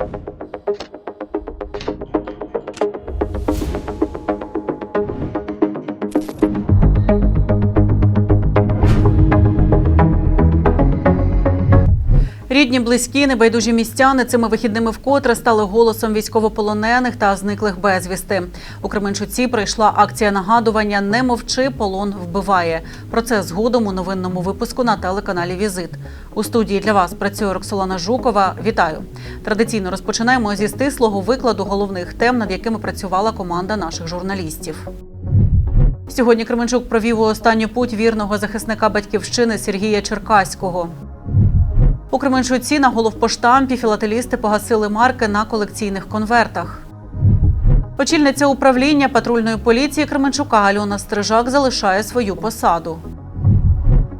you Рідні, близькі, небайдужі містяни цими вихідними вкотре стали голосом військовополонених та зниклих безвісти. У Кременчуці пройшла акція нагадування Не мовчи, полон вбиває. Про це згодом у новинному випуску на телеканалі Візит. У студії для вас працює Роксолана Жукова. Вітаю! Традиційно розпочинаємо зі стислого викладу головних тем, над якими працювала команда наших журналістів. Сьогодні Кременчук провів у останню путь вірного захисника батьківщини Сергія Черкаського. У Кременчуці на головпоштампі філателісти погасили марки на колекційних конвертах. Очільниця управління патрульної поліції Кременчука Альона Стрижак залишає свою посаду.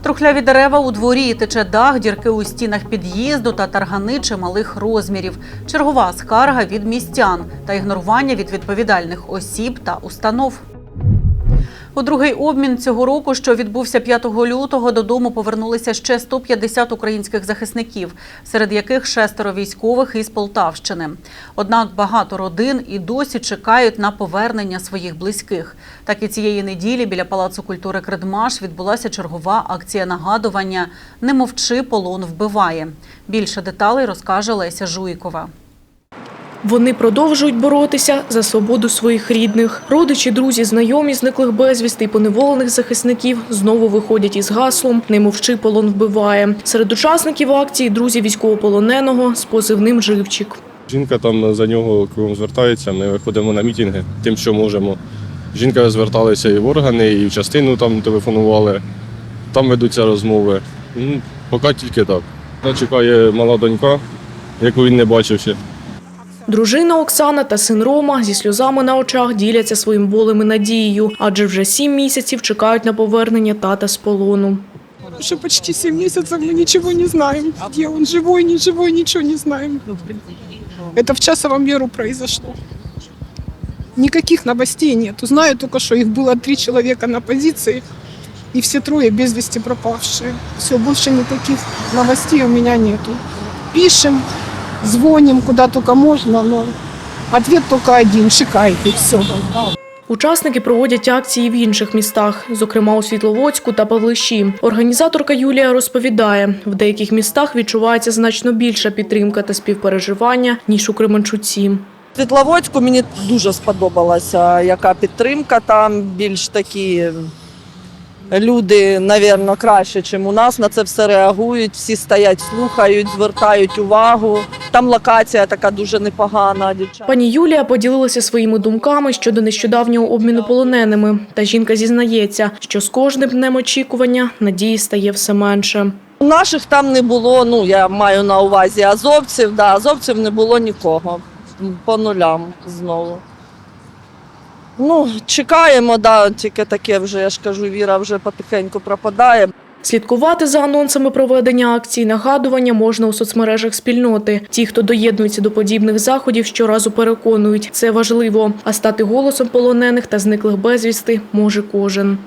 Трухляві дерева у дворі тече дах, дірки у стінах під'їзду та таргани чималих розмірів. Чергова скарга від містян та ігнорування від відповідальних осіб та установ. У другий обмін цього року, що відбувся 5 лютого, додому повернулися ще 150 українських захисників, серед яких шестеро військових із Полтавщини. Однак багато родин і досі чекають на повернення своїх близьких. Так і цієї неділі біля Палацу культури Кредмаш відбулася чергова акція нагадування Не мовчи, полон вбиває. Більше деталей розкаже Леся Жуйкова. Вони продовжують боротися за свободу своїх рідних. Родичі, друзі, знайомі зниклих безвісти і поневолених захисників знову виходять із гаслом «Не мовчи, полон вбиває». Серед учасників акції друзі військовополоненого з позивним Живчик. Жінка там за нього кругом звертається, ми виходимо на мітинги тим, що можемо. Жінка зверталася і в органи, і в частину там телефонували, там ведуться розмови. Ну, поки тільки так. Чекає мала донька, яку він не бачив ще. Дружина Оксана та син Рома зі сльозами на очах діляться своїм болем і надією, адже вже сім місяців чекають на повернення тата з полону. Уже почти 7 месяцев мы ничего не знаем. Где он, живой, не живой, ничего не знаем. Это в часовом меру произошло. Никаких новостей нет. Знаю только, что их было три человека на позиции, и все трое без вести пропавшие. Все, больше никаких новостей у меня нету. Пишем, звоним куда только можно, но ответ только один – шикайте, все. Учасники проводять акції в інших містах, зокрема у Світловодську та Павлищі. Організаторка Юлія розповідає, в деяких містах відчувається значно більша підтримка та співпереживання, ніж у Кременчуці. Світловодську мені дуже сподобалася, яка підтримка там, більш такі люди, напевно, краще, ніж у нас. На це все реагують, всі стоять, слухають, звертають увагу. Там локація така дуже непогана. Пані Юлія поділилася своїми думками щодо нещодавнього обміну полоненими. Та жінка зізнається, що з кожним днем очікування надії стає все менше. Наших там не було, ну я маю на увазі азовців, да, азовців не було нікого. По нулям знову. Ну, чекаємо, да, тільки таке вже, я ж кажу, віра вже потихеньку пропадає. Слідкувати за анонсами проведення акцій нагадування можна у соцмережах спільноти. Ті, хто доєднується до подібних заходів, щоразу переконують, це важливо. А стати голосом полонених та зниклих безвісти може кожен.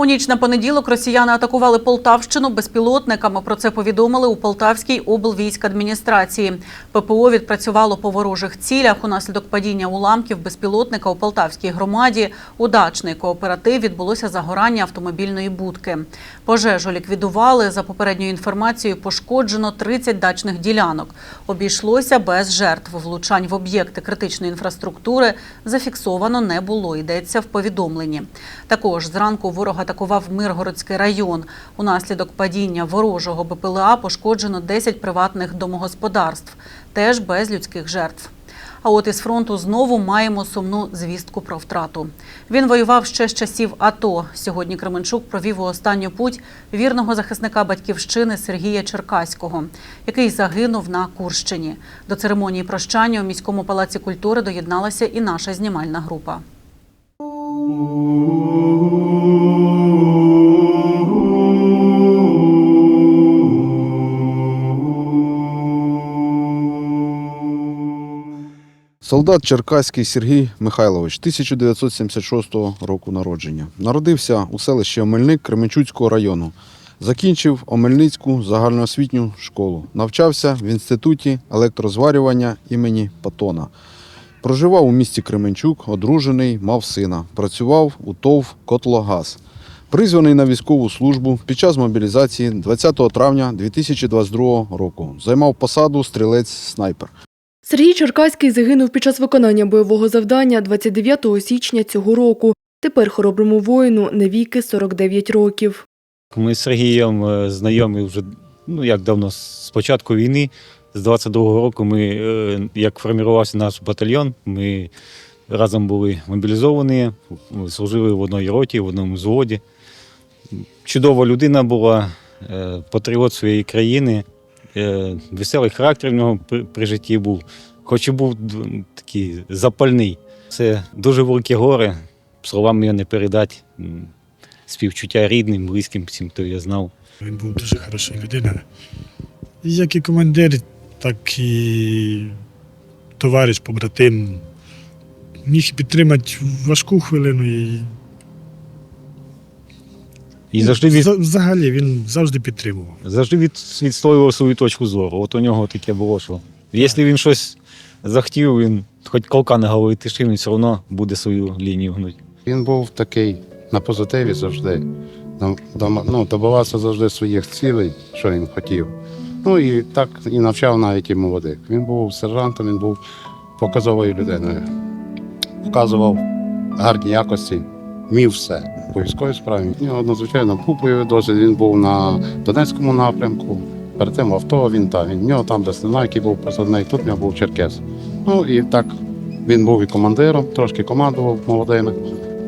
У ніч на понеділок росіяни атакували Полтавщину безпілотниками. Про це повідомили у Полтавській облвійськадміністрації. ППО відпрацювало по ворожих цілях. Унаслідок падіння уламків безпілотника у Полтавській громаді у дачний кооператив відбулося загорання автомобільної будки. Пожежу ліквідували. За попередньою інформацією, пошкоджено 30 дачних ділянок. Обійшлося без жертв. Влучань в об'єкти критичної інфраструктури зафіксовано не було. Йдеться в повідомленні. Також зранку ворог атакував Миргородський район. Унаслідок падіння ворожого БПЛА пошкоджено 10 приватних домогосподарств, теж без людських жертв. А от із фронту знову маємо сумну звістку про втрату. Він воював ще з часів АТО. Сьогодні Кременчук провів у останню путь вірного захисника батьківщини Сергія Черкаського, який загинув на Курщині. До церемонії прощання у міському палаці культури доєдналася і наша знімальна група. Солдат Черкаський Сергій Михайлович, 1976 року народження. Народився у селищі Омельник Кременчуцького району. Закінчив Омельницьку загальноосвітню школу. Навчався в інституті електрозварювання імені Патона. Проживав у місті Кременчук, одружений, мав сина. Працював у ТОВ Котлогаз. Призваний на військову службу під час мобілізації 20 травня 2022 року. Займав посаду стрілець-снайпер. Сергій Черкаський загинув під час виконання бойового завдання 29 січня цього року. Тепер хороброму воїну навіки 49 років. Ми з Сергієм е, знайомі вже ну як давно з початку війни. З 22-го року ми, е, як формувався наш батальйон, ми разом були мобілізовані, служили в одній роті, в одному взводі. Чудова людина була, е, патріот своєї країни, веселий характер в нього при, житті був, хоч і був такий запальний. Це дуже великі гори, словами його не передати. Співчуття рідним, близьким, всім, хто я знав. Він був дуже хорошою людиною. Як і командир, так і товариш, побратим. Міг підтримати важку хвилину і І завжди від, взагалі він завжди підтримував. завжди від, відстоював свою точку зору. От у нього таке було, що якщо він щось захотів, він хоч колка на голові тишив, він все одно буде свою лінію гнути. Він був такий на позитиві завжди. Ну, добивався завжди своїх цілей, що він хотів. Ну і так і навчав навіть і молодих. Він був сержантом, він був показовою людиною. Показував гарні якості, вмів все. По військовій справі. У нього надзвичайно бойовий досвід. Він був на Донецькому напрямку. Перед тим авто він та він. Нього там десь не який був посадний, тут в нього був Черкес. Ну і так він був і командиром, трошки командував молодими.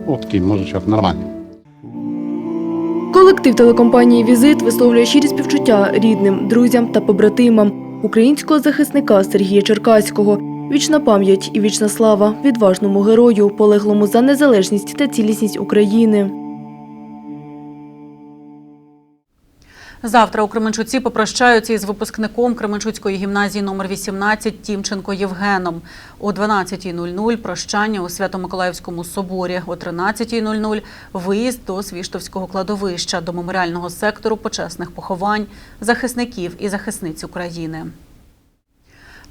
Ну, такий мужичок нормальний. Колектив телекомпанії Візит висловлює щирі співчуття рідним, друзям та побратимам українського захисника Сергія Черкаського. Вічна пам'ять і вічна слава відважному герою, полеглому за незалежність та цілісність України. Завтра у Кременчуці попрощаються із випускником Кременчуцької гімназії номер 18 Тімченко Євгеном. О 12.00 прощання у Свято-Миколаївському соборі. О 13.00 виїзд до Свіштовського кладовища до меморіального сектору почесних поховань захисників і захисниць України.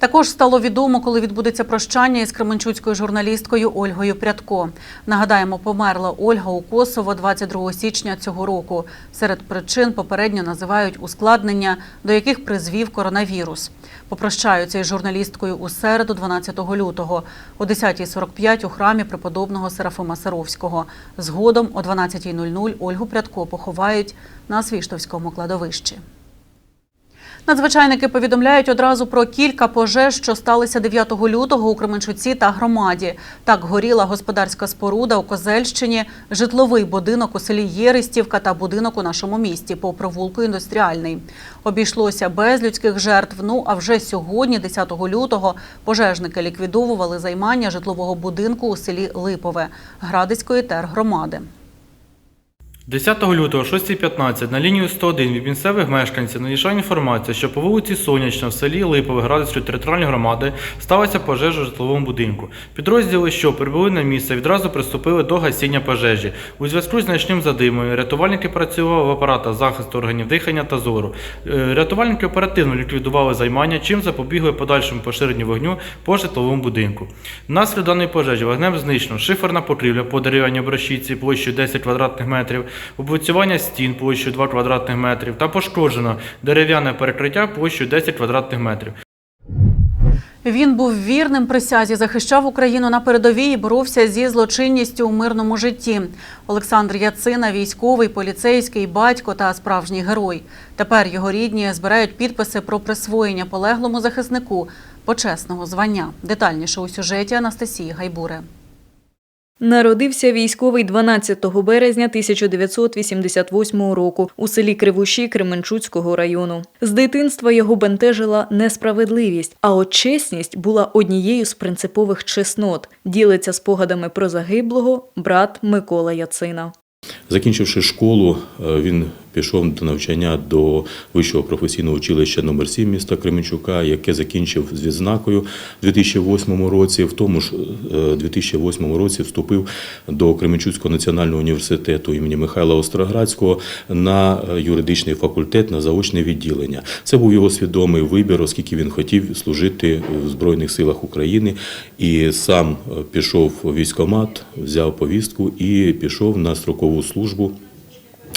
Також стало відомо, коли відбудеться прощання із кременчуцькою журналісткою Ольгою Прядко. Нагадаємо, померла Ольга у Косово 22 січня цього року. Серед причин попередньо називають ускладнення, до яких призвів коронавірус. Попрощаються із журналісткою у середу, 12 лютого, о 10.45 у храмі преподобного Серафима Саровського. Згодом о 12.00 Ольгу Прядко поховають на Свіштовському кладовищі. Надзвичайники повідомляють одразу про кілька пожеж, що сталися 9 лютого у Кременчуці та громаді. Так горіла господарська споруда у Козельщині, житловий будинок у селі Єристівка та будинок у нашому місті по провулку індустріальний. Обійшлося без людських жертв. Ну а вже сьогодні, 10 лютого, пожежники ліквідовували займання житлового будинку у селі Липове Градицької тергромади. 10 лютого, 6.15 на лінію 101 від місцевих мешканців надійшла інформація, що по вулиці Сонячна в селі Липове Градицької територіальної громади сталася пожежа в житловому будинку. Підрозділи, що прибули на місце, відразу приступили до гасіння пожежі. У зв'язку з значним задимою рятувальники працювали в апаратах захисту органів дихання та зору. Е, Рятувальники оперативно ліквідували займання, чим запобігли подальшому поширенню вогню по житловому будинку. Внаслідок даної пожежі вогнем знищено шиферна покрівля по дерев'яній обрешітці площею 10 квадратних метрів, облицювання стін площею 2 квадратних метрів та пошкоджено дерев'яне перекриття площею 10 квадратних метрів. Він був вірним присязі, захищав Україну на передовій і боровся зі злочинністю у мирному житті. Олександр Яцина, військовий, поліцейський, батько та справжній герой. Тепер його рідні збирають підписи про присвоєння полеглому захиснику почесного звання. Детальніше у сюжеті Анастасії Гайбури. Народився військовий 12 березня 1988 року у селі Кривуші Кременчуцького району. З дитинства його бентежила несправедливість, а от чесність була однією з принципових чеснот. Ділиться спогадами про загиблого брат Микола Яцина. Закінчивши школу, е, він пішов до навчання до Вищого професійного училища номер 7 міста Кременчука, яке закінчив з відзнакою у 2008 році. В тому ж е, 2008 році вступив до Кременчуцького національного університету імені Михайла Остроградського на е, юридичний факультет на заочне відділення. Це був його свідомий вибір, оскільки він хотів служити в Збройних силах України і сам е, пішов у військкомат, взяв повістку і пішов на строкову службу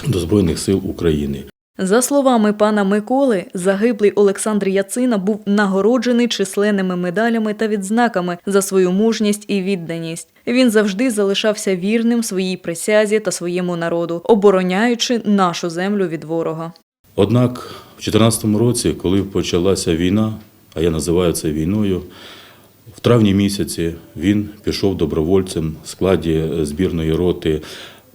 до Збройних сил України. За словами пана Миколи, загиблий Олександр Яцина був нагороджений численними медалями та відзнаками за свою мужність і відданість. Він завжди залишався вірним своїй присязі та своєму народу, обороняючи нашу землю від ворога. Однак в 2014 році, коли почалася війна, а я називаю це війною, в травні місяці він пішов добровольцем в складі збірної роти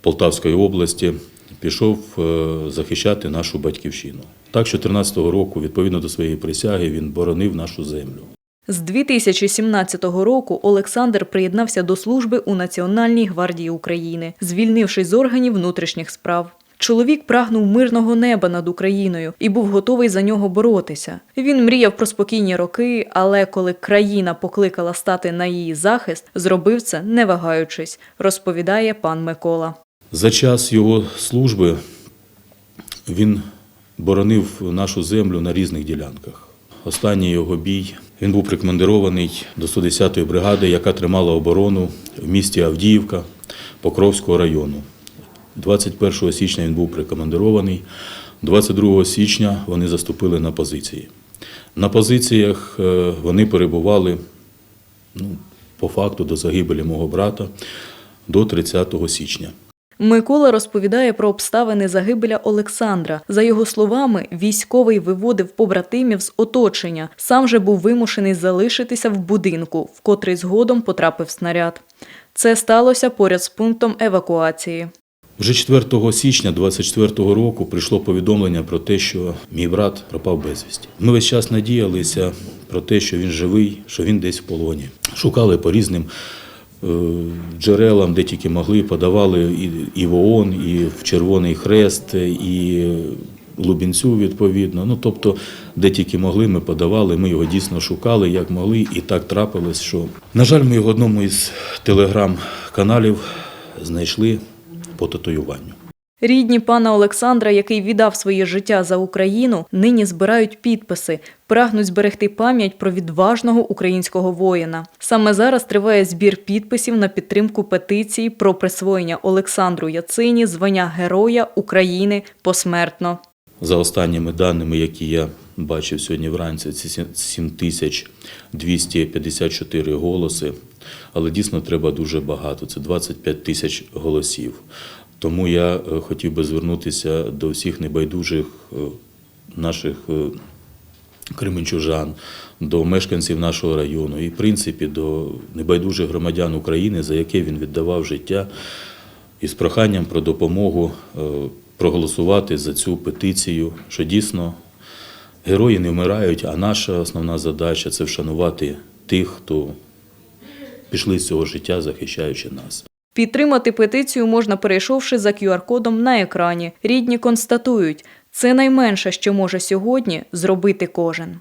Полтавської області, пішов е, захищати нашу батьківщину. Так, з 2014 року, відповідно до своєї присяги, він боронив нашу землю. З 2017 року Олександр приєднався до служби у Національній гвардії України, звільнившись з органів внутрішніх справ. Чоловік прагнув мирного неба над Україною і був готовий за нього боротися. Він мріяв про спокійні роки, але коли країна покликала стати на її захист, зробив це не вагаючись, розповідає пан Микола. За час його служби він боронив нашу землю на різних ділянках. Останній його бій він був прикомандирований до 110-ї бригади, яка тримала оборону в місті Авдіївка Покровського району. 21 січня він був прикомандирований. 22 січня вони заступили на позиції. На позиціях е, вони перебували ну, по факту до загибелі мого брата до 30 січня. Микола розповідає про обставини загибеля Олександра. За його словами, військовий виводив побратимів з оточення. Сам же був вимушений залишитися в будинку, в котрий згодом потрапив снаряд. Це сталося поряд з пунктом евакуації. Вже 4 січня 24 року прийшло повідомлення про те, що мій брат пропав безвісті. Ми весь час надіялися про те, що він живий, що він десь в полоні. Шукали по різним джерелам, де тільки могли, подавали і, і в ООН, і в Червоний Хрест, і Лубінцю відповідно. Ну тобто, де тільки могли, ми подавали. Ми його дійсно шукали, як могли, і так трапилось, що на жаль, ми його в одному із телеграм-каналів знайшли по татуюванню. Рідні пана Олександра, який віддав своє життя за Україну, нині збирають підписи, прагнуть зберегти пам'ять про відважного українського воїна. Саме зараз триває збір підписів на підтримку петиції про присвоєння Олександру Яцині звання Героя України посмертно. За останніми даними, які я бачив сьогодні вранці, це 7254 голоси, але дійсно треба дуже багато. Це 25 тисяч голосів. Тому я е, хотів би звернутися до всіх небайдужих е, наших е, кременчужан, до мешканців нашого району і, в принципі, до небайдужих громадян України, за яке він віддавав життя, із проханням про допомогу проголосувати за цю петицію, що дійсно герої не вмирають, а наша основна задача це вшанувати тих, хто пішли з цього життя, захищаючи нас. Підтримати петицію можна, перейшовши за QR-кодом на екрані. Рідні констатують, це найменше, що може сьогодні зробити кожен.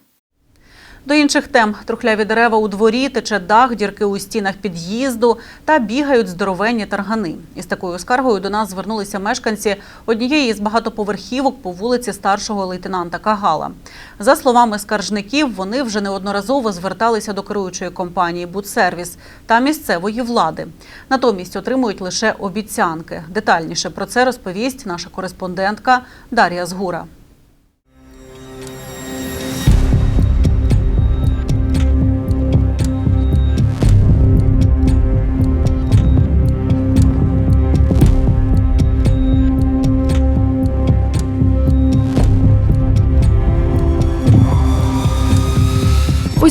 До інших тем трухляві дерева у дворі, тече дах, дірки у стінах під'їзду та бігають здоровенні таргани. Із такою скаргою до нас звернулися мешканці однієї з багатоповерхівок по вулиці старшого лейтенанта Кагала. За словами скаржників, вони вже неодноразово зверталися до керуючої компанії «Будсервіс» та місцевої влади. Натомість отримують лише обіцянки. Детальніше про це розповість наша кореспондентка Дар'я Згура.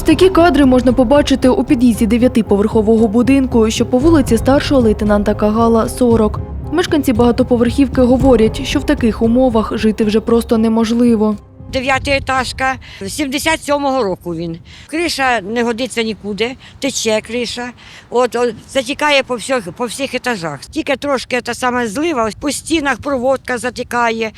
Такі кадри можна побачити у під'їзді дев'ятиповерхового будинку, що по вулиці старшого лейтенанта Кагала 40. Мешканці багатоповерхівки говорять, що в таких умовах жити вже просто неможливо. Дев'ятиэтажка, 77-го року він. Криша не годиться нікуди, тече криша, от, от затікає по всіх, по всіх етажах. Тільки трошки та саме злива, ось по стінах проводка затікає,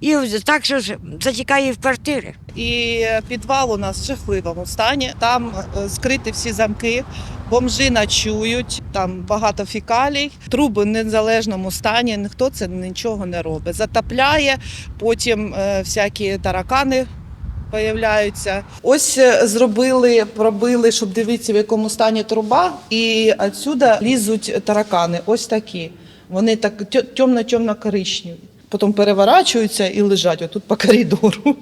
і так що ж затікає в квартири. І підвал у нас в жахливому стані. Там е, скриті всі замки, бомжи ночують, там багато фікалій, труби в незалежному стані, ніхто це нічого не робить. Затопляє, потім е, всякі таракани. Появляються. Ось е, зробили, пробили, щоб дивитися, в якому стані труба, і відсюди лізуть таракани. Ось такі. Вони так темно-темно коричневі. Потім переворачуються і лежать отут по коридору.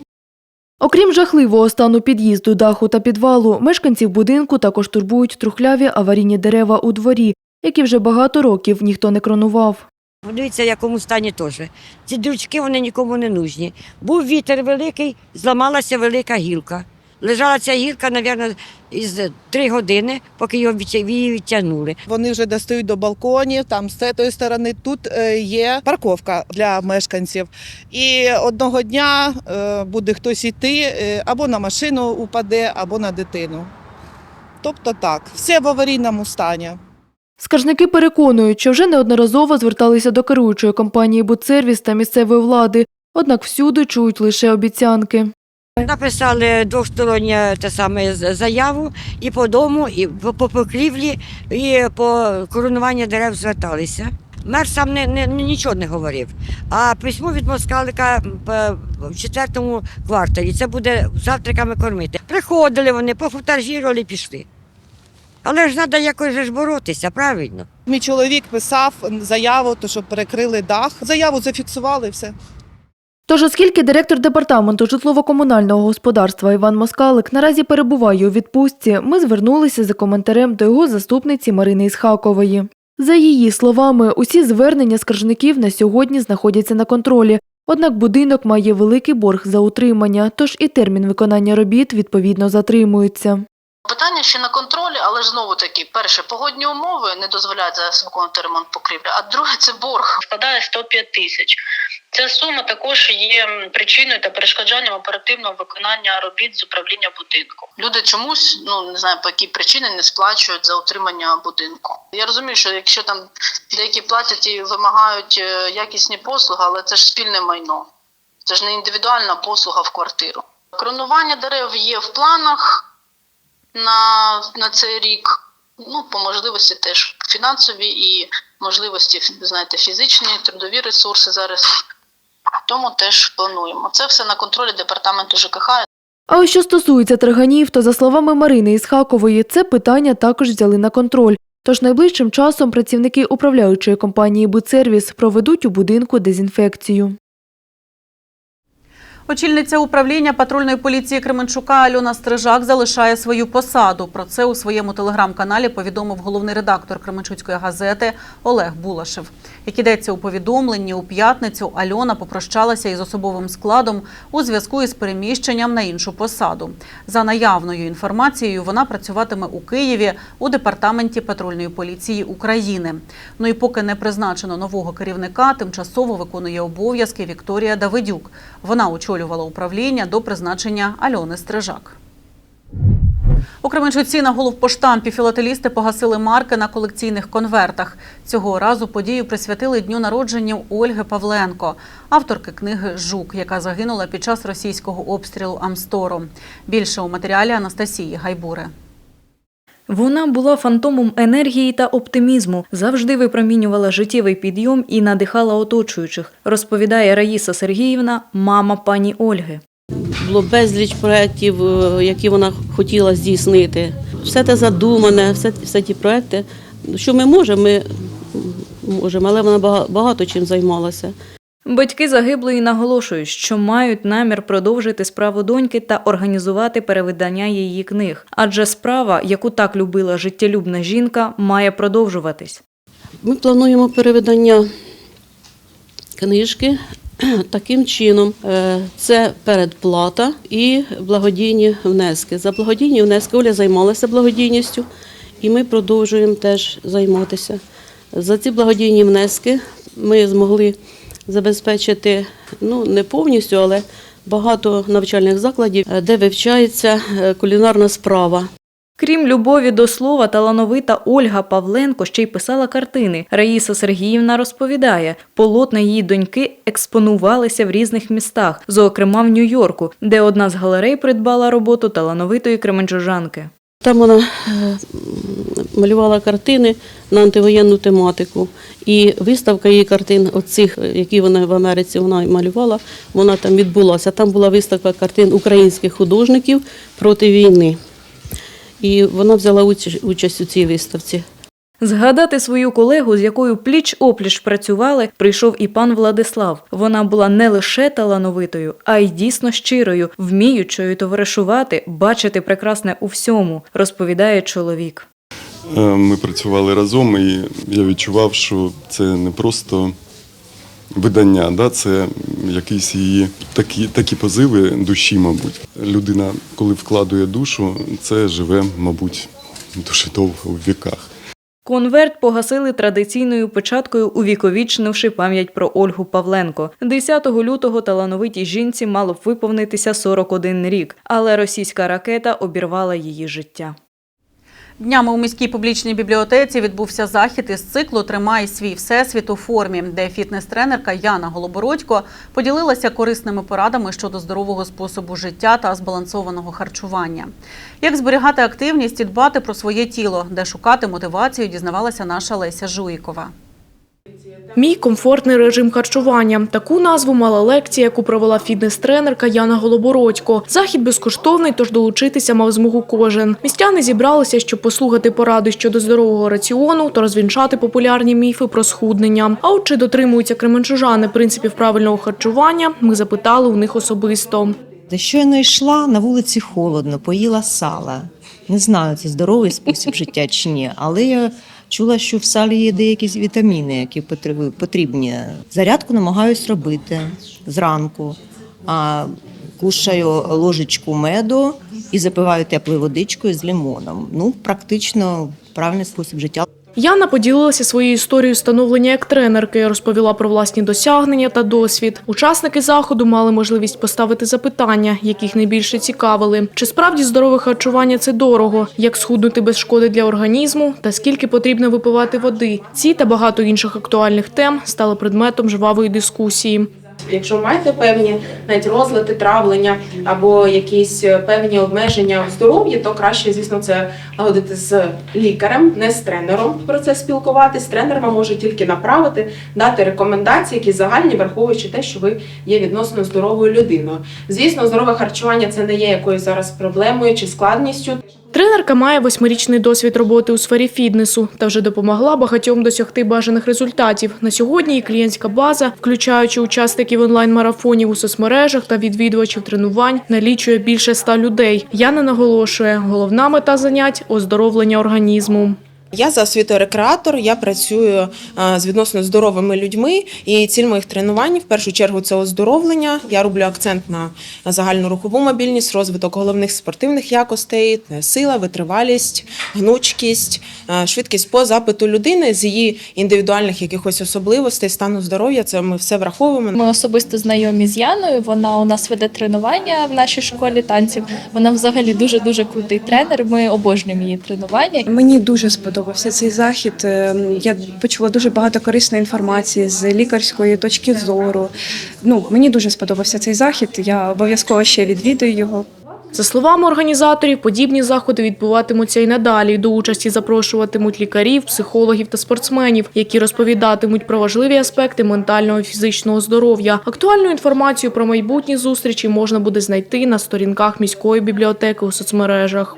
Окрім жахливого стану під'їзду, даху та підвалу, мешканців будинку також турбують трухляві аварійні дерева у дворі, які вже багато років ніхто не кронував. Дивіться, в якому стані теж. Ці дрючки вони нікому не нужні. Був вітер великий, зламалася велика гілка. Лежала ця гілка, мабуть, із три години, поки його відтягнули. Вони вже достають до балконів. Там з цієї сторони тут е, є парковка для мешканців. І одного дня е, буде хтось йти е, або на машину упаде, або на дитину. Тобто так, все в аварійному стані. Скаржники переконують, що вже неодноразово зверталися до керуючої компанії «Будсервіс» та місцевої влади, однак всюди чують лише обіцянки. Написали двосторонню те саме заяву і по дому, і по, по покрівлі, і по коронуванню дерев зверталися. Мер сам не, не, нічого не говорив. А письмо від москалика в четвертому кварталі. Це буде завтраками кормити. Приходили вони, пофотографували і пішли. Але ж треба якось ж боротися, правильно? Мій чоловік писав заяву, то щоб перекрили дах. Заяву зафіксували все. Тож, оскільки директор департаменту житлово-комунального господарства Іван Москалик наразі перебуває у відпустці, ми звернулися за коментарем до його заступниці Марини Ісхакової. За її словами, усі звернення скаржників на сьогодні знаходяться на контролі, однак будинок має великий борг за утримання, тож і термін виконання робіт відповідно затримується. Питання ще на контролі, але ж знову таки, перше, погодні умови не дозволяють зараз виконувати ремонт покрівлі, а друге це борг складає 105 тисяч. Ця сума також є причиною та перешкоджанням оперативного виконання робіт з управління будинку. Люди чомусь, ну не знаю по якій причині, не сплачують за утримання будинку. Я розумію, що якщо там деякі платять і вимагають е, якісні послуги, але це ж спільне майно. Це ж не індивідуальна послуга в квартиру. Кронування дерев є в планах на, на цей рік. Ну, по можливості теж фінансові і можливості, знаєте, фізичні, трудові ресурси зараз. Тому теж плануємо. Це все на контролі департаменту ЖКХ. А що стосується тарганів, то за словами Марини Ісхакової, це питання також взяли на контроль. Тож найближчим часом працівники управляючої компанії «Будсервіс» проведуть у будинку дезінфекцію. Очільниця управління патрульної поліції Кременчука Альона Стрижак залишає свою посаду. Про це у своєму телеграм-каналі повідомив головний редактор Кременчуцької газети Олег Булашев. Як ідеться у повідомленні, у п'ятницю Альона попрощалася із особовим складом у зв'язку із переміщенням на іншу посаду. За наявною інформацією, вона працюватиме у Києві у департаменті патрульної поліції України. Ну і поки не призначено нового керівника, тимчасово виконує обов'язки Вікторія Давидюк. Вона очолювала управління до призначення Альони Стрижак. У Кременчуці на головпоштампі філателісти погасили марки на колекційних конвертах. Цього разу подію присвятили дню народження Ольги Павленко, авторки книги Жук, яка загинула під час російського обстрілу Амстору. Більше у матеріалі Анастасії Гайбури. Вона була фантомом енергії та оптимізму, завжди випромінювала життєвий підйом і надихала оточуючих, розповідає Раїса Сергіївна, мама пані Ольги. Було безліч проєктів, е, які вона хотіла здійснити. Все те задумане, все, все ті проєкти. Що ми можемо, ми можемо, але вона багато чим займалася. Батьки загиблої наголошують, що мають намір продовжити справу доньки та організувати перевидання її книг. Адже справа, яку так любила життєлюбна жінка, має продовжуватись. Ми плануємо перевидання книжки таким чином. Е, Це передплата і благодійні внески. За благодійні внески Оля займалася благодійністю, і ми продовжуємо теж займатися. За ці благодійні внески ми змогли забезпечити ну, не повністю, але багато навчальних закладів, е, де вивчається е, кулінарна справа. Крім любові до слова, талановита Ольга Павленко ще й писала картини. Раїса Сергіївна розповідає, полотна її доньки експонувалися в різних містах, зокрема в Нью-Йорку, де одна з галерей придбала роботу талановитої кременчужанки. Там вона е, малювала картини на антивоєнну тематику. І виставка її картин, оцих, е, які вона в Америці вона малювала, вона там відбулася. Там була виставка картин українських художників проти війни. І вона взяла участь у цій виставці. Згадати свою колегу, з якою пліч-опліч працювали, прийшов і пан Владислав. Вона була не лише талановитою, а й дійсно щирою, вміючою товаришувати, бачити прекрасне у всьому, розповідає чоловік. Е, Ми працювали разом, і я відчував, що це не просто видання, да? це якісь її такі, такі позиви душі, мабуть. Людина, коли вкладує душу, це живе, мабуть, дуже довго в віках. Конверт погасили традиційною печаткою, увіковічнивши пам'ять про Ольгу Павленко. 10 лютого талановитій жінці мало б виповнитися 41 рік, але російська ракета обірвала її життя. Днями у міській публічній бібліотеці відбувся захід із циклу Тримай свій всесвіт у формі, де фітнес-тренерка Яна Голобородько поділилася корисними порадами щодо здорового способу життя та збалансованого харчування. Як зберігати активність і дбати про своє тіло, де шукати мотивацію, дізнавалася наша Леся Жуїкова. Мій комфортний режим харчування. Таку назву мала лекція, яку провела фітнес-тренерка Яна Голобородько. Захід безкоштовний, тож долучитися мав змогу кожен. Містяни зібралися, щоб послухати поради щодо здорового раціону та розвінчати популярні міфи про схуднення. А от чи дотримуються кременчужани принципів правильного харчування, ми запитали у них особисто. Щойно йшла на вулиці холодно, поїла сала. Не знаю, це здоровий спосіб життя чи ні, але я чула, що в салі є деякі вітаміни, які потрібні. Зарядку намагаюсь робити зранку. А кушаю ложечку меду і запиваю теплою водичкою з лимоном. Ну, практично правильний спосіб життя. Яна поділилася своєю історією становлення як тренерки, розповіла про власні досягнення та досвід. Учасники заходу мали можливість поставити запитання, яких найбільше цікавили. Чи справді здорове харчування це дорого? Як схуднути без шкоди для організму? Та скільки потрібно випивати води? Ці та багато інших актуальних тем стали предметом жвавої дискусії. Якщо маєте певні навіть розлади, травлення або якісь е, певні обмеження в здоров'ї, то краще, звісно, це лагодити з лікарем, не з тренером про це спілкуватись. Тренер вам може тільки направити, дати рекомендації, які загальні, враховуючи те, що ви є відносно здоровою людиною. Звісно, здорове харчування це не є якоюсь зараз проблемою чи складністю. Тренерка має восьмирічний досвід роботи у сфері фітнесу та вже допомогла багатьом досягти бажаних результатів. На сьогодні її клієнтська база, включаючи учасників онлайн-марафонів у соцмережах та відвідувачів тренувань, налічує більше ста людей. Яна наголошує, головна мета занять оздоровлення організму. Я за освітою рекреатор, я працюю е, з відносно здоровими людьми, і ціль моїх тренувань в першу чергу це оздоровлення. Я роблю акцент на загальну рухову мобільність, розвиток головних спортивних якостей, е, сила, витривалість, гнучкість, е, швидкість по запиту людини з її індивідуальних якихось особливостей, стану здоров'я. Це ми все враховуємо. Ми особисто знайомі з Яною. Вона у нас веде тренування в нашій школі танців. Вона взагалі дуже дуже крутий тренер. Ми обожнюємо її тренування. Мені дуже сподобався цей захід. Е, Я почула дуже багато корисної інформації з лікарської точки зору. Ну мені дуже сподобався цей захід. Я обов'язково ще відвідую його. За словами організаторів, подібні заходи відбуватимуться і надалі. До участі запрошуватимуть лікарів, психологів та спортсменів, які розповідатимуть про важливі аспекти ментального і фізичного здоров'я. Актуальну інформацію про майбутні зустрічі можна буде знайти на сторінках міської бібліотеки у соцмережах.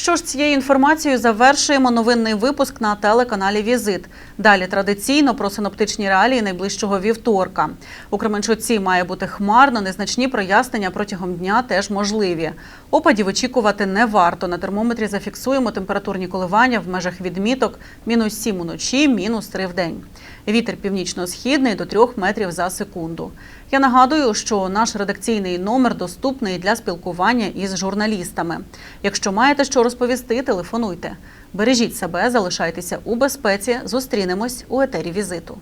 Що ж, цією інформацією завершуємо новинний випуск на телеканалі Візит. Далі традиційно про синоптичні реалії найближчого вівторка. У Кременчуці має бути хмарно, незначні прояснення протягом дня теж можливі. Опадів очікувати не варто. На термометрі зафіксуємо температурні коливання в межах відміток мінус 7 уночі, мінус 3 в день. Вітер північно-східний до 3 метрів за секунду. Я нагадую, що наш редакційний номер доступний для спілкування із журналістами. Якщо маєте що розповісти, телефонуйте. Бережіть себе, залишайтеся у безпеці. Зустрінемось у етері візиту.